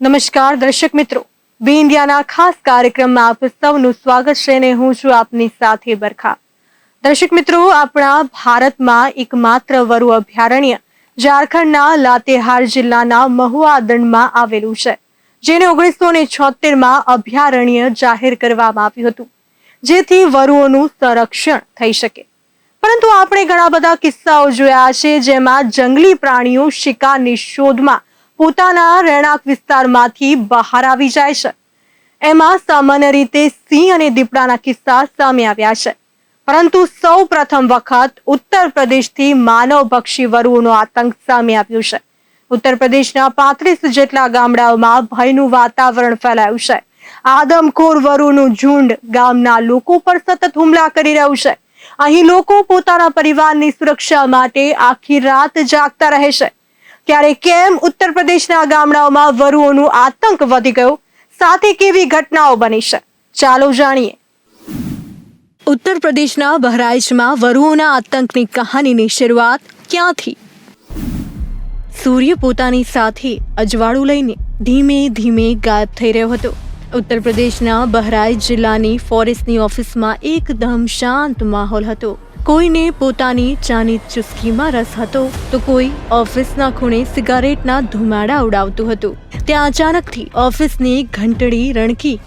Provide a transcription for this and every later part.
નમસ્કાર દર્શક મિત્રો. બી ઇન્ડિયાના ખાસ કાર્યક્રમમાં આપ સૌનું સ્વાગત છે અને હું છું આપની સાથે બરખા. દર્શક મિત્રો, આપણા ભારતમાં એકમાત્ર વરુ અભયારણ્ય ઝારખંડના લાતેહાર જિલ્લાના મહુવા દંડમાં આવેલું છે, જેને ઓગણીસો ને છોતેરમાં અભયારણ્ય જાહેર કરવામાં આવ્યું હતું, જેથી વરુઓનું સંરક્ષણ થઈ શકે. પરંતુ આપણે ઘણા બધા કિસ્સાઓ જોયા છે જેમાં જંગલી પ્રાણીઓ શિકારની શોધમાં પોતાના રહેણાંક વિસ્તારમાંથી બહાર આવી જાય છે. એમાં સામાન્ય રીતે સિંહ અને દીપડાના કિસ્સા સામે આવ્યા છે. પરંતુ સૌ પ્રથમ વખત ઉત્તર પ્રદેશથી માનવભક્ષી વરુઓનો આતંક સામે આવ્યો છે. ઉત્તર પ્રદેશના પાંત્રીસ જેટલા ગામડાઓમાં ભયનું વાતાવરણ ફેલાયું છે. આદમખોર વરુનું ઝુંડ ગામના લોકો પર સતત હુમલા કરી રહ્યું છે. અહીં લોકો પોતાના પરિવારની સુરક્ષા માટે આખી રાત જાગતા રહે છે. ત્યારે કેમ ઉત્તર પ્રદેશના ગામડાઓમાં વરુઓનું આતંક વધી ગયો? સાથે કેવી ઘટનાઓ બની છે? ચાલો જાણીએ. ઉત્તર પ્રદેશના બહરાઇચમાં વરુઓના આતંકની કહાનીની શરૂઆત ક્યાંથી? સૂર્ય પોતાની સાથે અજવાળું લઈને ધીમે ધીમે ગાયબ થઈ રહ્યો હતો. ઉત્તર પ્રદેશના બહરાઇચ જિલ્લાની ફોરેસ્ટની ઓફિસમાં એકદમ શાંત માહોલ હતો. કોઈને પોતાની ચાની ચુસ્કીમાં રસ હતો તો કોઈ ઓફિસના ખૂણે સિગારેટના ધુમાડા ઉડાવતું હતું. ત્યાં અચાનકથી ઓફિસની ઘંટડી રણકી.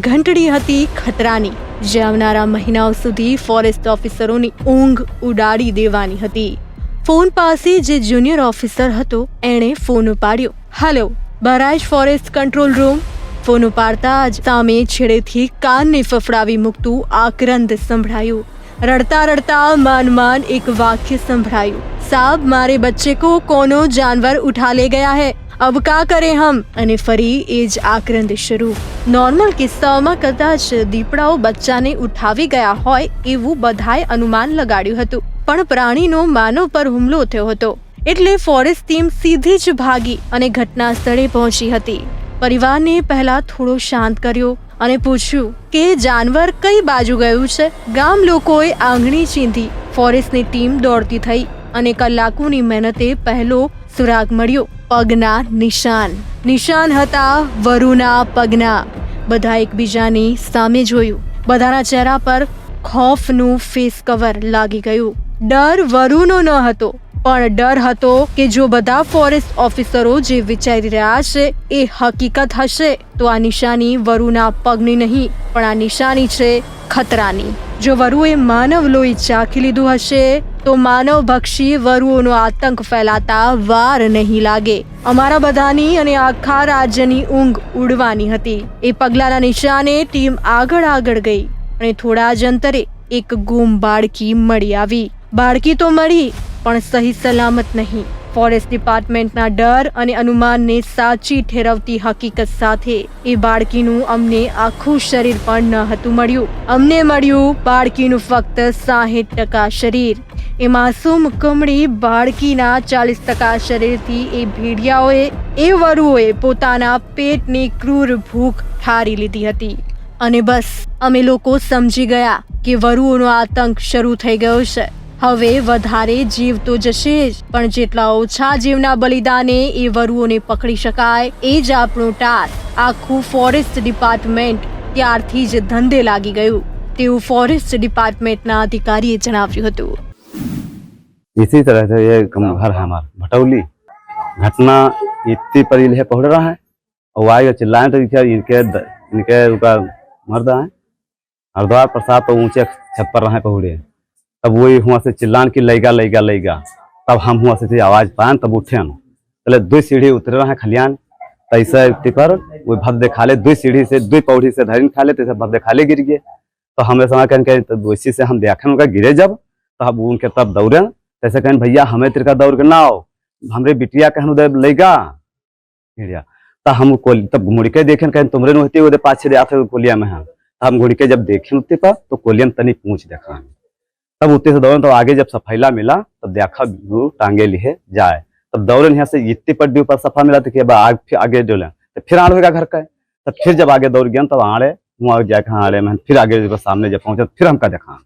ઘંટડી હતી ખતરાની. જે આવનારા મહિનાઓ સુધી ફોરેસ્ટ ઓફિસરોની ઊંઘ ઉડાડી દેવાની હતી. ફોન પાસે જે જુનિયર ઓફિસર હતો, એણે ફોન ઉપાડ્યો. Hello Baraj forest control room. Phone ઉપાડતા જ સામે છેડેથી કાનને ફફડાવી મૂકતું આક્રંદ સંભળાયું. રડતા રડતા માન માન એક વાક્ય સંભળાયું. સાબ, મારે બચ્ચે કો કોનો જાનવર ઉઠા લે ગયા હે? અબ કા કરે હમ? અને ફરી એ જ આક્રંદ શરૂ. નોર્મલ કિસ્સાઓમાં કદાચ દીપડાઓ બચ્ચાને ઉઠાવી ગયા હોય એવું બધાએ અનુમાન લગાડ્યું હતું. પણ પ્રાણીનો માનવ પર હુમલો થયો હતો. એટલે ફોરેસ્ટ ટીમ સીધી જ ભાગી અને ઘટના સ્થળે પહોંચી હતી. પરિવારને પહેલા થોડો શાંત કર્યો. અને પૂછ્યું કે જાનવર કઈ બાજુ ગયું છે? ગામ લોકોએ આંગળી ચીંધી. ફોરેસ્ટની ટીમ દોડતી થઈ અને કલાકોની મહેનતે પહેલો સુરાગ મળ્યો. પગના નિશાન. નિશાન હતા વરુના પગના. બધા એકબીજાની સામે જોયું. બધાના ચહેરા પર ખોફનું ફેસ કવર લાગી ગયું. ડર વરુનો ન હતો. પણ ડર હતો કે જો બધા ફોરેસ્ટ ઓફિસરો જે વિચારી રહ્યા છે, એ હકીકત હશે, તો આ નિશાની વરુના પગની નહીં, પણ આ નિશાની છે ખતરાની. જો વરુએ માનવ લોહી ચાખી લીધું હશે, તો માનવ ભક્ષી વરુઓનો આતંક ફેલાતા વાર નહીં લાગે. અમારા બધાની અને આખા રાજ્યની ઊંઘ ઉડવાની હતી. એ પગલાના નિશાને ટીમ આગળ આગળ ગઈ અને થોડા જ અંતરે એક ગુમ બાળકી મળી આવી. બાળકી તો મળી પણ સહી સલામત નહીં. ફોરેસ્ટ ડિપાર્ટમેન્ટના ડર અને અનુમાનને સાચી ઠેરવતી હકીકત સાથે એ બાળકીનું અમને આખું શરીર પણ ન હતું મળ્યું. અમને મળ્યું બાળકીનું ફક્ત સાહીઠ ટકા શરીર. એ માસૂમ કમળી બાળકીના ચાલીસ ટકા શરીરથી એ ભેડિયાઓએ, એ વરુઓએ પોતાના પેટની ક્રૂર ભૂખ ઠારી લીધી હતી. અને બસ, અમે લોકો સમજી ગયા કે વરુઓનો આતંક શરૂ થઈ ગયો છે. હવે વધારે જીવ તો જશે જ પણ જેટલા ઓછા જીવના બલિદાને એ વરુઓને પકડી શકાય એ જ આપણું ટાસ્ક આખું ફોરેસ્ટ ડિપાર્ટમેન્ટ ત્યારથી જ ધંધે લાગી ગયું તેવું ફોરેસ્ટ ડિપાર્ટમેન્ટના અધિકારીએ જણાવ્યું હતું इसी तरह से ये गम- घर है हमारा भटौली घटना इतनी पर इन्हें पहुंच रहा है और आएगा चिल्लाए तो क्या इनके द- इनके उनका मर्द है हरिद्वार प्रसाद तो ऊंचे छत पर रहे पहुड़े तब वही हुआ से चिल्लान की, लेगा लेगा लेगा। तब हम हुआ से आवाज़ पान, तब उठे पहले दो सीढ़ी उतरे रहे खलियान। तैसे पर वो भद्दे खाले दो सीढ़ी से, दो पौड़ी से धरिन खाले तैसे भद्दे खाले गिर गए। तो हमें समय कहने के तब उसी से हम देखे, उनका गिरे जब तो हम उनके तब दौड़े। तैसे कहन भैया, हमें तेरे का दौड़ के ना आओ। हमरे बिटिया कहन दे लेगा। भेड़िया तो हम तब मुड़ के देखे कहन तुमरे न होती पाछे दे आते कोलिया में हम तो हम के जब देखे उतने पर तो कोलिया में तनी पूछ देखा। तब उतने से दौड़े तो आगे जब सफैला मिला तब देखा वो टांगे लिए जाए। तब दौड़े यहाँ से इतनी पड्डी ऊपर सफ़ा मिला तो कि अब आग फिर आगे डोले तो फिर आड़ होगा घर का। तब फिर जब आगे दौड़ गया तब आड़े वहाँ जाके आड़े में फिर आगे जब सामने जब पहुँचे फिर हमका देखा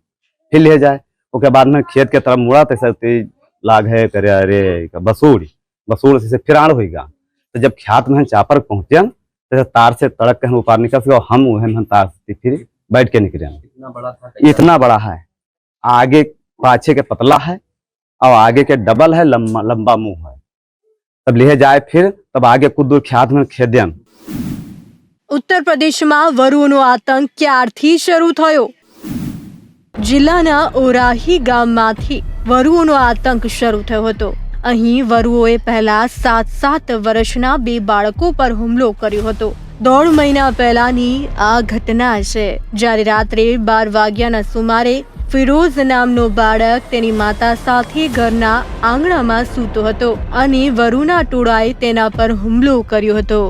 फिर ले जाए। उसके बाद में खेत के तरफ़ मुड़ा तैसे तेज लाग है करे अरे बसूड़? बसूड़ से फिर आड़ होगा तो जब ख्यात में चापर पहुँचे तो तार से तड़क के हम ऊपर निकल सके और हम वह तार से फिर बैठ के निकले इतना बड़ा था इतना बड़ा है। आगे पाछे के पतला है और आगे के डबल है लंबा लंबा मुंह है तब ले जाए फिर तब आगे कुछ दूर ख्यात में खेद्यन ઉત્તર પ્રદેશમાં વરુઓનો આતંક ક્યારથી શરૂ થયો જિલ્લાના ઓરાહી ગામમાંથી વરુઓનો આતંક શરૂ થયો હતો અહીં વરુઓએ પહેલા સાત સાત વર્ષના બે બાળકો પર હુમલો કર્યો હતો દોઢ મહિના પહેલાની આ ઘટના છે જ્યારે રાત્રે બાર વાગ્યાના સુમારે ફિરોઝ નામનો બાળક તેની માતા સાથે ઘરના આંગણામાં સૂતો હતો અને વરુના ટોળાએ તેના પર હુમલો કર્યો હતો.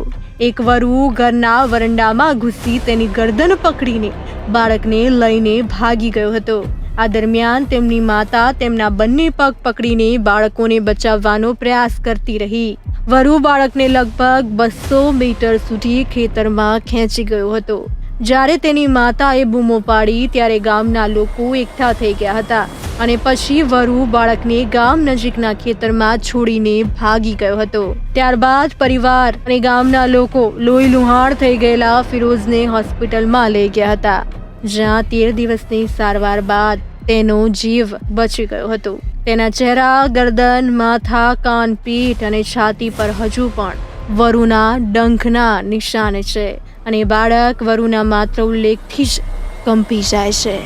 એક વરુ ઘરના વરંડામાં ઘૂસી તેની ગરદન પકડીને બાળકને લઈને ભાગી ગયો હતો. આ દરમિયાન તેમની માતા તેમના બંને પગ પકડીને બાળકોને બચાવવાનો પ્રયાસ કરતી રહી. વરુ બાળકને લગભગ બસો મીટર સુધી ખેતરમાં ખેંચી ગયો હતો. જ્યારે તેની માતાએ બૂમો પાડી ત્યારે ગામના લોકો એકઠા થઈ ગયા હતા અને પછી વરુ બાળકને ગામ નજીકના ખેતરમાં છોડીને ભાગી ગયો હતો. ત્યારબાદ પરિવાર અને ગામના લોકો લોહી લુહાણ થઈ ગયેલા ફિરોઝને હોસ્પિટલમાં લઈ ગયા હતા. જ્યાં તેર દિવસની સારવાર બાદ તેનો જીવ બચી ગયો હતો. તેના ચહેરા, ગરદન, માથા કાન પીઠ અને છાતી પર હજુ પણ વરુના ડંખના નિશાન છે. અને બાળક વરુના માત્ર ઉલ્લેખથી જ કંપી જાય છે.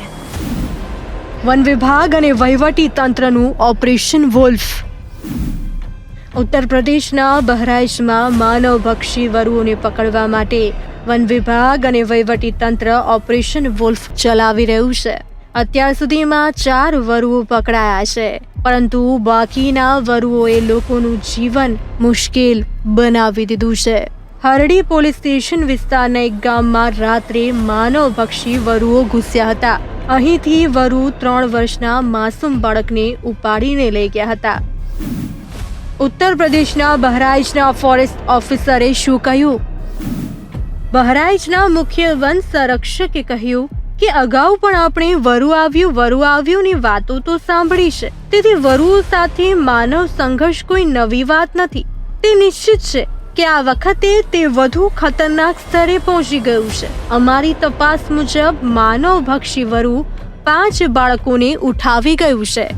વન વિભાગ અને વહીવટી તંત્રનું ઓપરેશન વોલ્ફ. ઉત્તર પ્રદેશના બહરાઇચમાં માનવભક્ષી વરુઓને પકડવા માટે વન વિભાગ અને વહીવટી તંત્ર ઓપરેશન વોલ્ફ ચલાવી રહ્યું છે. અત્યાર સુધીમાં ચાર વરુઓ પકડાયા છે, પરંતુ બાકીના વરુઓએ લોકોનું જીવન મુશ્કેલ બનાવી દીધું છે. હરડી પોલીસ સ્ટેશન વિસ્તારના એક ગામમાં રાત્રે માનવભક્ષી વરુઓ ઘૂસ્યા હતા. અહીંથી વરુ ત્રણ વર્ષના માસૂમ બાળકને ઉપાડીને લઈ ગયા હતા. ઉત્તર પ્રદેશના બહરાઇચના ફોરેસ્ટ ઓફિસરે શું કહ્યું? બહરાઇચના મુખ્ય વન સંરક્ષકે કહ્યું કે અગાઉ પણ આપણે વરુ આવ્યું, વરુ આવ્યુંની વાતો તો સાંભળી છે. તેથી વરુઓ સાથે માનવ સંઘર્ષ કોઈ નવી વાત નથી. તે નિશ્ચિત છે. કે આ વખતે તે વધુ ખતરનાક સ્તરે પહોંચી ગયું છે. અમારી તપાસ મુજબ માનવભક્ષી વરુ પાંચ બાળકોને ઉઠાવી ગયું છે.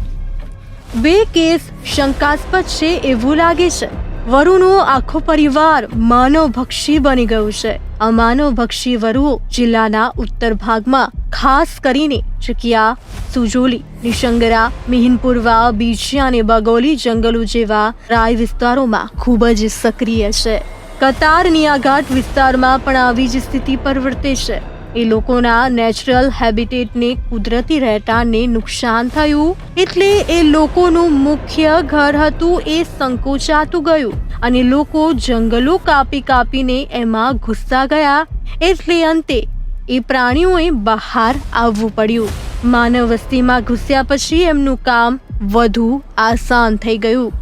બે કેસ શંકાસ્પદ છે એવું લાગે છે. વરુનો આખો પરિવાર માનવભક્ષી બની ગયું છે. આ માનવભક્ષી વરુઓ જિલ્લાના ઉત્તર ભાગમાં ખાસ કરીને ચકિયા, સુજોલી, નિશંગરા, મિહિનપુરવા, બીજિયા અને બગોલી જંગલો જેવા રાય વિસ્તારોમાં ખૂબ જ સક્રિય છે. કતાર નિયાઘાટ વિસ્તારમાં પણ આવી જ સ્થિતિ પરવર્તે છે. એ લોકોના નેચરલ હેબિટેટને કુદરતી રહેઠાણને નુકસાન થયું. એટલે એ લોકોનું મુખ્ય ઘર હતું એ સંકોચાતું ગયું અને લોકો જંગલો કાપી કાપીને એમાં ઘૂસતા ગયા. એટલે અંતે એ પ્રાણીઓએ બહાર આવવું પડ્યું. માનવ વસ્તીમાં ઘૂસ્યા પછી એમનું કામ વધુ આસાન થઈ ગયું.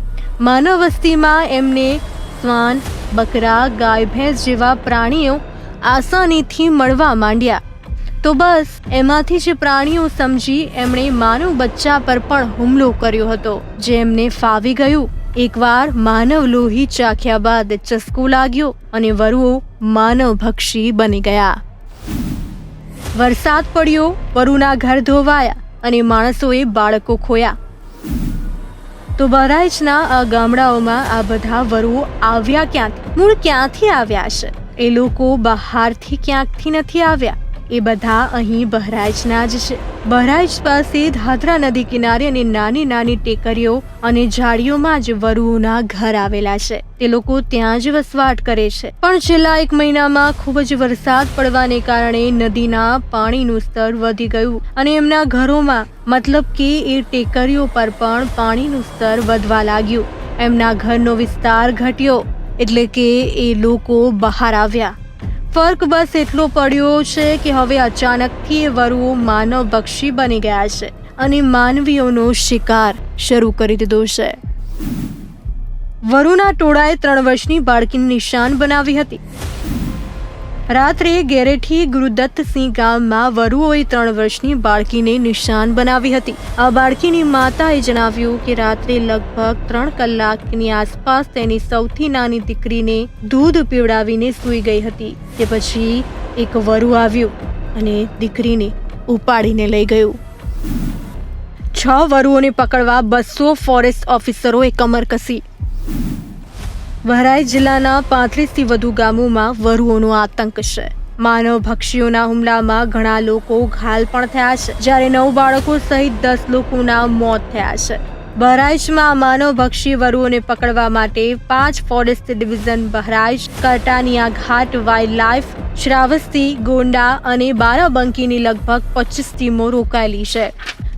માનવ વસ્તીમાં એમને શ્વાન, બકરા, ગાય, ભેંસ જેવા પ્રાણીઓ આસાનીથી મળવા માંડ્યા. તો બસ, એમાંથી જ પ્રાણીઓ સમજી એમણે માનવ બચ્ચા પર પણ હુમલો કર્યો હતો, જે એમને ફાવી ગયું. એકવાર માનવ લોહી ચાખ્યા બાદ ચસ્કો લાગ્યો અને વરુઓ માનવભક્ષી બની ગયા. વરસાદ પડ્યો, વરુના ઘર ધોવાયા અને માણસોએ બાળકો ખોયા. તો બહરાઇચના આ ગામડાઓમાં આ બધા વરુઓ આવ્યા ક્યાંથી? મૂળ ક્યાંથી આવ્યા છે એ લોકો બહારથી ક્યાંકથી નથી આવ્યા. એ બધા અહીં બહરાઈચના જ છે. બહરાઈચ પાસે ધાધરા નદી કિનારે અને નાની નાની ટેકરીઓ અને ઝાડીઓમાં જ વરુઓના ઘર આવેલા છે. તે લોકો ત્યાં જ વસવાટ કરે છે. પણ છેલ્લા એક મહિનામાં ખૂબ જ વરસાદ પડવાને કારણે નદીના પાણીનું સ્તર વધી ગયું અને એમના ઘરોમાં મતલબ કે એ ટેકરીઓ પર પણ પાણીનું સ્તર વધવા લાગ્યું. એમના ઘરનો વિસ્તાર ઘટ્યો. એટલે કે એ લોકો બહાર આવ્યા. ફર્ક બસ એટલો પડ્યો છે કે હવે અચાનકથી એ વરુઓ માનવભક્ષી બની ગયા છે અને માનવીઓનો શિકાર શરૂ કરી દીધો છે. વરુના ટોળાએ ત્રણ વર્ષની બાળકીને નિશાન બનાવી હતી. રાત્રે ગેરેઠી ગુરુદત્તસિંહ ગામમાં વરુઓએ ત્રણ વર્ષની બાળકીને નિશાન બનાવી હતી. આ બાળકીની માતાએ જણાવ્યું કે રાત્રે લગભગ ત્રણ કલાકની આસપાસ તેની સૌથી નાની દીકરીને દૂધ પીવડાવીને સૂઈ ગઈ હતી તે પછી એક વરુ આવ્યું અને દીકરીને ઉપાડીને લઈ ગયું. છ વરુઓને પકડવા બસો ફોરેસ્ટ ઓફિસરોએ કમર કસી. વહરાઈ જિલ્લાના પાંત્રીસથી વધુ ગામોમાં વરુઓનો આતંક છે. માનવ ભક્ષીઓના હુમલામાં ઘણા લોકો ઘાયલ પણ થયા છે. જ્યારે નવ બાળકો સહિત દસ લોકોના મોત થયા છે. બહરાઇચમાં માનવ ભક્ષી વરુઓને પકડવા માટે પાંચ ફોરેસ્ટ ડિવિઝન બહરાઇચ કરટાનિયા ઘાટ વાઇલ્ડ લાઇફ શ્રાવસ્તી, ગોંડા અને બારાબંકીની લગભગ પચીસ ટીમો રોકાયેલી છે.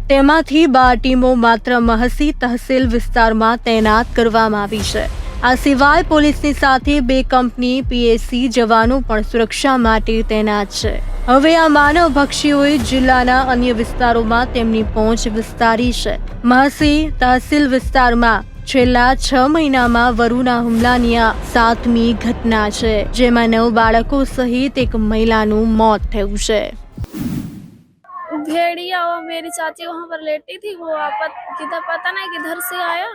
તેમાંથી બાર ટીમો માત્ર મહસી તહસીલ વિસ્તારમાં તૈનાત કરવામાં આવી છે. આ સિવાય પોલીસની સાથે બે કંપની પીએસસી જવાનો પણ સુરક્ષા માટે તૈનાત છે હવે આ માનવ ભક્ષીઓએ જિલ્લાના અન્ય વિસ્તારોમાં તેમની પહોંચ વિસ્તારી છે મહસી તહસીલ વિસ્તારમાં છેલ્લા છ મહિનામાં વરુના હુમલાની આ સાતમી ઘટના છે જેમાં નવ બાળકો સહિત એક મહિલાનું મોત થયું છે भेड़िया और मेरी चाची वहाँ पर लेटी थी वो आपत किधर पता नहीं किधर से आया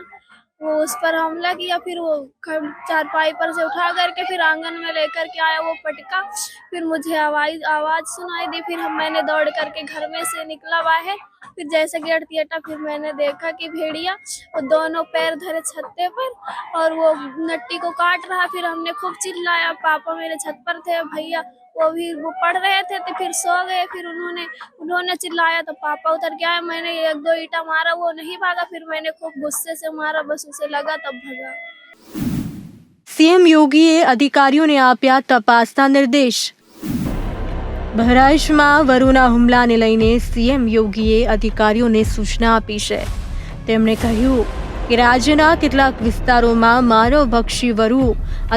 वो उस पर हमला किया, फिर वो चारपाई पर से उठा करके फिर आँगन में लेकर के आया वो पटका। फिर मुझे आवाज़ आवाज़ सुनाई दी, फिर हम, मैंने दौड़ करके घर में से निकला बाहर फिर जैसे गेट थिएटर फिर मैंने देखा कि भेड़िया वो दोनों पैर धरे छत्ते पर और वो नट्टी को काट रहा, फिर हमने खूब चिल्लाया, पापा मेरे छत पर थे, भैया वो भी वो पढ़ रहे थे तो फिर सो गए फिर उन्होंने उन्होंने चिल्लाया तो पापा उतर के आए मैंने एक दो ईटा मारा वो नहीं भागा फिर मैंने खूब गुस्से से मारा बस उसे लगा तब भगा સીએમ યોગીએ અધિકારીઓને આપ્યા તપાસના નિર્દેશ બહરાઇચમાં વરુના હુમલાને લઈને સીએમ યોગીએ અધિકારીઓને સૂચના આપી છે તેમણે કહ્યું કે રાજ્યના કેટલાક વિસ્તારોમાં માનવભક્ષી વરુ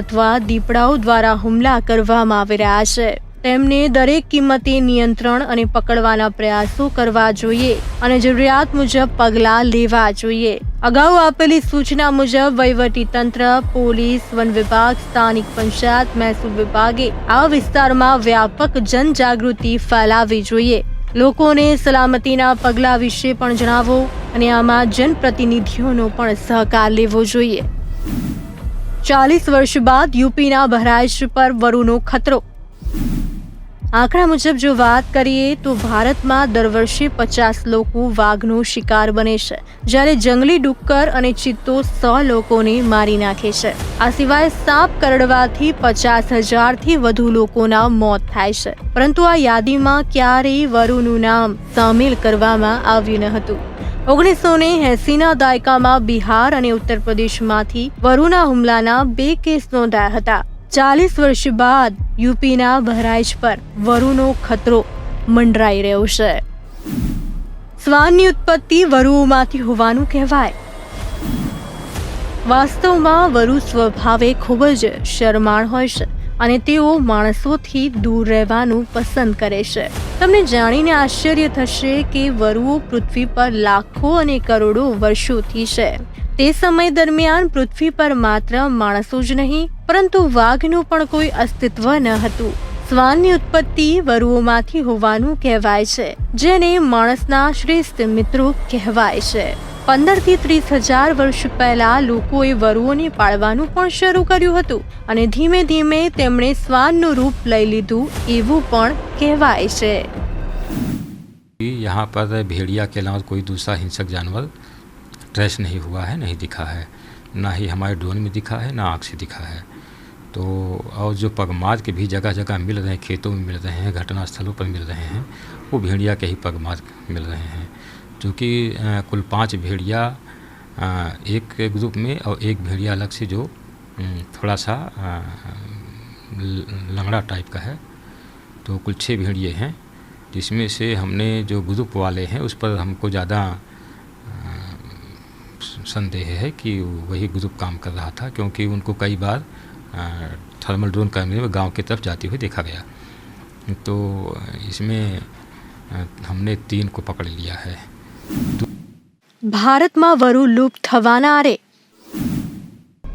અથવા દીપડાઓ દ્વારા હુમલા કરવામાં આવી રહ્યા છે. તેમને દરેક કિંમતે નિયંત્રણ અને પકડવાના પ્રયાસો કરવા જોઈએ અને જરૂરિયાત મુજબ પગલાં લેવા જોઈએ. અગાઉ આપેલી સૂચના મુજબ વહીવટી તંત્ર, પોલીસ, વન વિભાગ, સ્થાનિક પંચાયત, મહેસૂલ વિભાગે આ વિસ્તારમાં વ્યાપક જનજાગૃતિ ફેલાવવી જોઈએ. લોકોને સલામતીના પગલાં વિશે પણ જણાવો અને આમાં જનપ્રતિનિધિઓનો પણ સહકાર લેવો જોઈએ. ચાલીસ વર્ષ બાદ યુપીના બહરાઇચ પર વરુનો ખતરો આંકડા મુજબ જો વાત કરીએ તો ભારતમાં દર વર્ષે પચાસ લોકો વાઘનો શિકાર બને છે, જ્યારે જંગલી ડુક્કર અને ચિત્તો સો લોકોને મારી નાખે છે. આ સિવાય સાપ કરડવાથી પચાસ હજારથી વધુ લોકોના મોત થાય છે. પરંતુ આ યાદીમાં ક્યારેય વરુનું નામ સામેલ કરવામાં આવ્યું ન હતું. ઓગણીસો ને એસીના દાયકામાં બિહાર અને ઉત્તર પ્રદેશમાંથી વરુના હુમલાના બે કેસ નોંધાયા હતા. ચાલીસ વર્ષ બાદ યુપીના બહરાઇચ પર વરુનો ખતરો મંડરાઈ રહ્યો છે. શ્વાનની ઉત્પત્તિ વરુઓમાંથી હોવાનું કહેવાય. વાસ્તવમાં વરુ સ્વભાવે ખૂબ જ શરમાળ હોય છે અને તેઓ માણસોથી દૂર રહેવાનું પસંદ કરે છે. તમને જાણીને આશ્ચર્ય થશે કે વરુઓ પૃથ્વી પર લાખો અને કરોડો વર્ષોથી છે. તે સમય દરમિયાન પૃથ્વી પર માત્ર માણસો જ નહીં પરંતુ વાઘનું પણ કોઈ અસ્તિત્વ ન હતું શ્વાનની ઉત્પત્તિ વરુઓમાંથી હોવાનું કહેવાય છે જેને માણસના શ્રેષ્ઠ મિત્રો કહેવાય છે પંદર થી ત્રીસ હજાર વર્ષ પહેલા લોકોએ વરુઓને પાળવાનું પણ શરૂ કર્યું હતું અને ધીમે ધીમે તેમણે શ્વાનનું રૂપ લઈ લીધું એવું પણ કહેવાય છે यहाँ पर भेड़िया के अलावा कोई दूसरा हिंसक जानवर ट्रेस नहीं हुआ है नहीं दिखा है ना ही हमारे ड्रोन में दिखा है ना आँख से दिखा है तो और जो पगमार्क के भी जगह जगह मिल रहे हैं, खेतों में मिल रहे हैं घटना स्थलों पर मिल रहे हैं, वो भेड़िया के ही पगमार्क मिल रहे हैं। क्योंकि कुल पाँच भेड़िया एक ग्रुप में और एक भेड़िया अलग से जो थोड़ा सा लंगड़ा टाइप का है। तो कुल छः भेड़िए हैं, जिसमें से हमने जो ग्रुप वाले हैं, उस पर हमको ज़्यादा संदेह है कि वही ग्रुप काम कर रहा था, क्योंकि उनको कई बार थर्मल ड्रोन कैमरे में गांव की तरफ जाते हुए देखा गया तो इसमें अ, हमने तीन को पकड़ लिया है ભારતમાં વરુ લુપ્ત થવાના આરે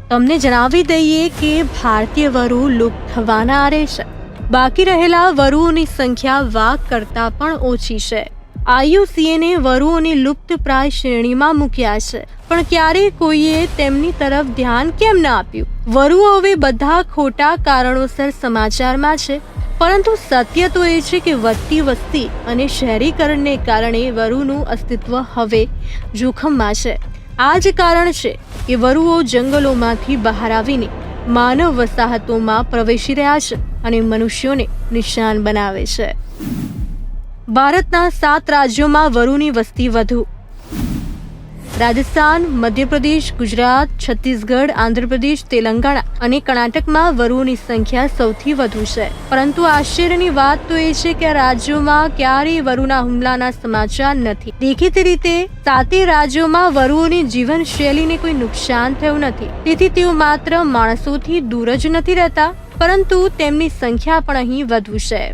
તમને જણાવી દઈએ કે ભારતીય વરુ લુપ્ત થવાના આરે છે બાકી રહેલા વરુઓની સંખ્યા વાઘ કરતાં પણ ઓછી છે આયુસીએને વરુઓને લુપ્તપ્રાય શ્રેણીમાં મૂક્યા છે. પણ ક્યારેય કોઈએ તેમની તરફ ધ્યાન કેમ ન આપ્યું? વરુઓ હવે બધા ખોટા કારણોસર સમાચારમાં છે. પરંતુ સત્ય તો એ છે કે વધતી વસ્તી અને શહેરીકરણને કારણે વરુનું અસ્તિત્વ હવે જોખમમાં છે. આ જ કારણ છે કે વરુઓ જંગલોમાંથી બહાર આવીને માનવ વસાહતોમાં પ્રવેશી રહ્યા છે અને મનુષ્યોને નિશાન બનાવે છે. ભારતના સાત રાજ્યોમાં વરુની વસ્તી વધુ. રાજસ્થાન, મધ્યપ્રદેશ, ગુજરાત, છત્તીસગઢ, આંધ્રપ્રદેશ, તેલંગાણા અને કર્ણાટકમાં વરુઓની સંખ્યા સૌથી વધુ છે. પરંતુ આશ્ચર્યની વાત તો એ છે કે રાજ્યોમાં ક્યારેય વરુના હુમલાના સમાચાર નથી. દેખીતી રીતે સાતે રાજ્યોમાં વરુઓની જીવનશૈલીને કોઈ નુકસાન થયું નથી. તેથી તેઓ માત્ર માણસોથી દૂર જ નથી રહેતા, પરંતુ તેમની સંખ્યા પણ અહીં વધુ છે.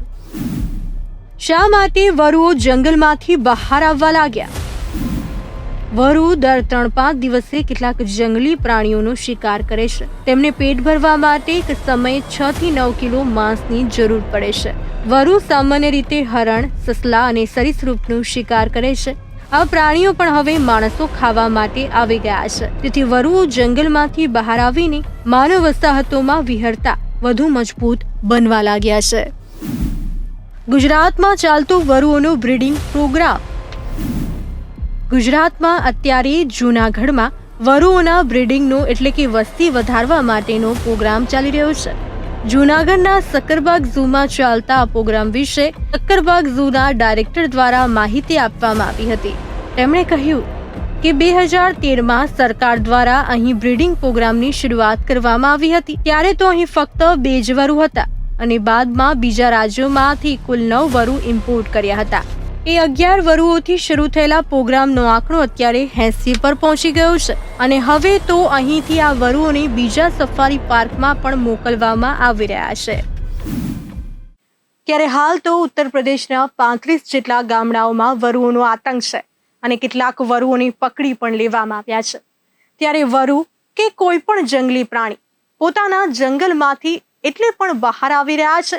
શા માટે વરુઓ જંગલમાંથી બહાર આવવા લાગ્યા? વરુ દર ત્રણ પાંચ દિવસે કેટલાક જંગલી પ્રાણીઓનો શિકાર કરે છે. તેમને પેટ ભરવા માટે એક સમયે છ થી નવ કિલો માંસની જરૂર પડે છે. વરુ સામાન્ય રીતે હરણ, સસલા અને સરીસૃપનો શિકાર કરે છે. આ પ્રાણીઓ પણ હવે માણસો ખાવા માટે આવી ગયા છે. તેથી વરુઓ જંગલમાંથી બહાર આવીને માનવ વસાહતોમાં વિહરતા વધુ મજબૂત બનવા લાગ્યા છે. ગુજરાતમાં ચાલતો વરુઓનો બ્રીડિંગ પ્રોગ્રામ. ગુજરાતમાં અત્યારે જૂનાગઢમાં વરુઓના બ્રીડિંગનો એટલે કે વસ્તી વધારવા માટેનો પ્રોગ્રામ ચાલી રહ્યો છે. જૂનાગઢના સક્કરબાગ ઝૂમાં ચાલતા આ પ્રોગ્રામ વિશે સક્કરબાગ ઝૂના ડાયરેક્ટર દ્વારા માહિતી આપવામાં આવી હતી. તેમણે કહ્યું કે બે હજાર તેરમાં સરકાર દ્વારા અહીં બ્રીડિંગ પ્રોગ્રામની શરૂઆત કરવામાં આવી હતી. ત્યારે તો અહીં ફક્ત બે જ વરુ હતા. અને બાદમાં બીજા રાજ્યોમાંથી કુલ નવ વરુ ઇમ્પોર્ટ કર્યા હતા. એ અગિયાર વરુઓથી શરૂ થયેલા પ્રોગ્રામનો આંકડો અત્યારે એસી પર પહોંચી ગયો છે અને હવે તો અહીંથી આ વરુઓને બીજા સફારી પાર્કમાં પણ મોકલવામાં આવી રહ્યા છે. ત્યારે હાલ તો ઉત્તર પ્રદેશના પાંત્રીસ જેટલા ગામડાઓમાં વરુઓનો આતંક છે અને કેટલાક વરુઓને પકડી પણ લેવામાં આવ્યા છે. ત્યારે વરુ કે કોઈ પણ જંગલી પ્રાણી પોતાના જંગલમાંથી એટલે પણ બહાર આવી રહ્યા છે.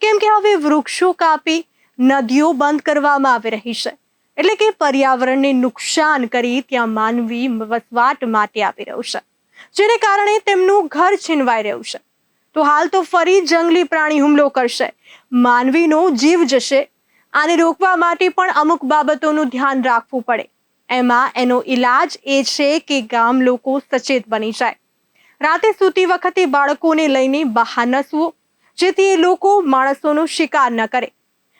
કેમ કે હવે વૃક્ષો કાપી નદીઓ બંધ કરવામાં આવી રહી છે. એટલે કે પર્યાવરણને નુકસાન કરી ત્યાં માનવી વસવાટ માટે આવી રહ્યું છે. જેને કારણે તેમનું ઘર છીનવાઈ રહ્યું છે. તો હાલ તો ફરી જંગલી પ્રાણી હુમલો કરશે. માનવીનો જીવ જશે. આને રોકવા માટે પણ અમુક બાબતોનું ધ્યાન રાખવું પડે. એમાં એનો ઈલાજ એ છે કે ગામ લોકો સચેત બની જાય. રાતે સૂતી વખતે બાળકોને લઈને બહાર ન સૂવો જેથી એ લોકો માણસોનો શિકાર ન કરે.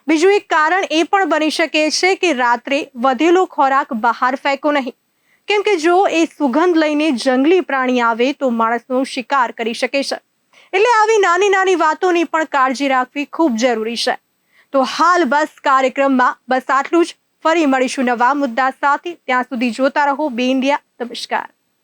બીજું એક કારણ એ પણ બની શકે છે કે રાત્રે વધેલો ખોરાક બહાર ફેંકો નહીં. કેમ કે જો એ સુગંધ લઈને જંગલી પ્રાણી આવે તો માણસનો શિકાર કરી શકે છે. એટલે આવી નાની નાની વાતોની પણ કાળજી રાખવી ખૂબ જરૂરી છે. તો હાલ બસ કાર્યક્રમમાં બસ આટલું જ. ફરી મળીશું નવા મુદ્દા સાથે. ત્યાં સુધી જોતા રહો બે ઇન્ડિયા. નમસ્કાર.